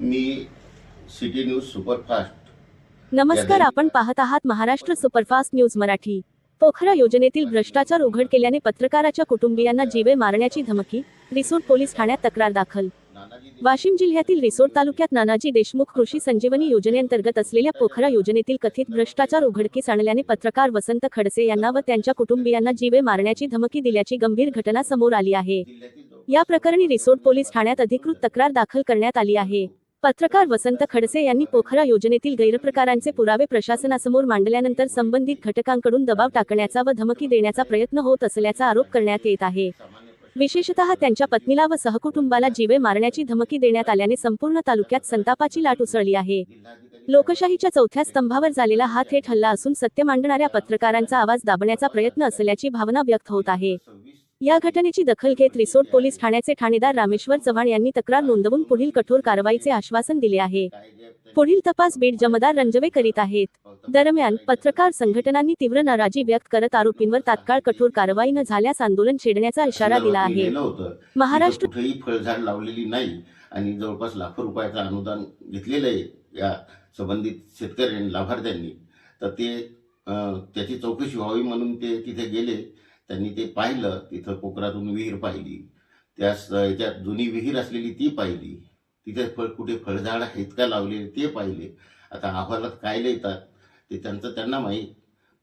D news superfast नमस्कार आपण पाहत आहात महाराष्ट्र सुपरफास्ट न्यूज मराठी. पोखरा योजनेतील भ्रष्टाचार उघड केल्याने पत्रकाराच्या कुटुंबियांना जीवे मारण्याची धमकी रिसोड पोलीस ठाण्यात तक्रार दाखल. वाशिम जिल्ह्यातील रिसोड तालुक्यात नानाजी देशमुख कृषी संजीवनी योजनेअंतर्गत असलेल्या पोखरा योजनेतील कथित भ्रष्टाचार उघडकीस आणल्याने पत्रकार वसंत खडसे यांना व त्यांच्या कुटुंबियांना जीवे मारण्याची धमकी दिल्याची गंभीर घटना समोर आली आहे. या प्रकरणी रिसोड पोलीस ठाण्यात अधिकृत तक्रार दाखल करण्यात आली आहे. पत्रकार वसंत खडसे यांनी पोखरा योजनेतील गैरप्रकारांचे पुरावे प्रशासनासमोर मांडल्यानंतर संबंधित घटकांकडून दबाव टाकण्याचा व धमकी देण्याचा प्रयत्न होत असल्याचा आरोप करण्यात येत आहे. विशेषतः त्यांच्या पत्नीला व सहकुटुंबाला जीवे मारण्याची धमकी देण्यात आल्याने संपूर्ण तालुक्यात संतापाची लाट उसळली आहे. लोकशाहीच्या चौथ्या स्तंभावर झालेला हा थेट हल्ला असून सत्य मांडणाऱ्या पत्रकारांचा आवाज दाबण्याचा प्रयत्न असल्याची भावना व्यक्त होत आहे. या घटनेची दखल घेत रिसोड पोलीस ठाण्याचे ठाणेदार रामेश्वर चव्हाण यांनी तक्रार नोंदवून पुढील कठोर कारवाईचे आश्वासन दिले आहे. पुढील तपास बीड जमदार रंजवे करीत आहेत. दरम्यान पत्रकार संघटनांनी तीव्र नाराजी व्यक्त करत आरोपींवर तात्काळ कठोर कारवाई न झाल्यास आंदोलन छेडण्याचा इशारा दिला आहे. महाराष्ट्र फळझाड लावलेली नाही आणि जवळपास लाखो रुपयाचं अनुदान घेतलेलं आहे या संबंधित शेतकऱ्यांनी लाभार्थ्यांनी. तर ते त्याची चौकशी व्हावी म्हणून ते तिथे गेले. त्यांनी ते पाहिलं तिथं कोकरातून विहीर पाहिली. त्या स- याच्यात जुनी विहीर असलेली ती पाहिली. तिथे फळ कुठे फळझाड आहेत का लावलेले ते पाहिले. आता अहवालात काय लिहितात ते त्यांचं त्यांना माहीत.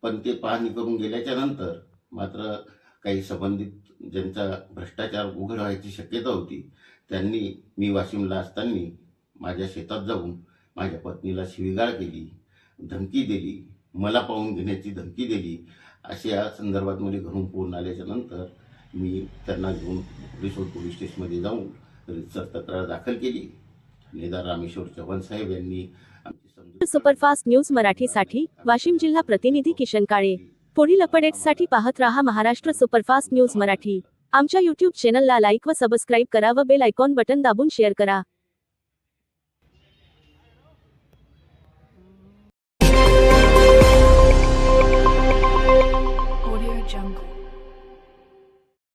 पण ते पाहणी करून गेल्याच्यानंतर मात्र काही संबंधित ज्यांचा भ्रष्टाचार उघड व्हायची शक्यता होती त्यांनी मी वाशिमला असताना माझ्या शेतात जाऊन माझ्या पत्नीला शिवीगाळ केली धमकी दिली. मला पाहून घेण्याची धमकी दिली. अशा संदर्भात मला घरून फोन आल्याच्यानंतर मी त्यांना घेऊन रिसोड पोलीस स्टेशनमध्ये जाऊन रितसर तक्रार दाखल केली. ठाणेदार रामेश्वर चव्हाण साहेब यांनी सुपरफास्ट न्यूज मराठीसाठी वाशिम जिल्हा प्रतिनिधी किशन काळे. पुढील अपडेट्ससाठी पाहत रहा महाराष्ट्र सुपरफास्ट न्यूज मराठी. आमच्या यूट्यूब चॅनलला लाईक व सबस्क्राईब करा व बेल आयकॉन बटन दाबून शेअर करा.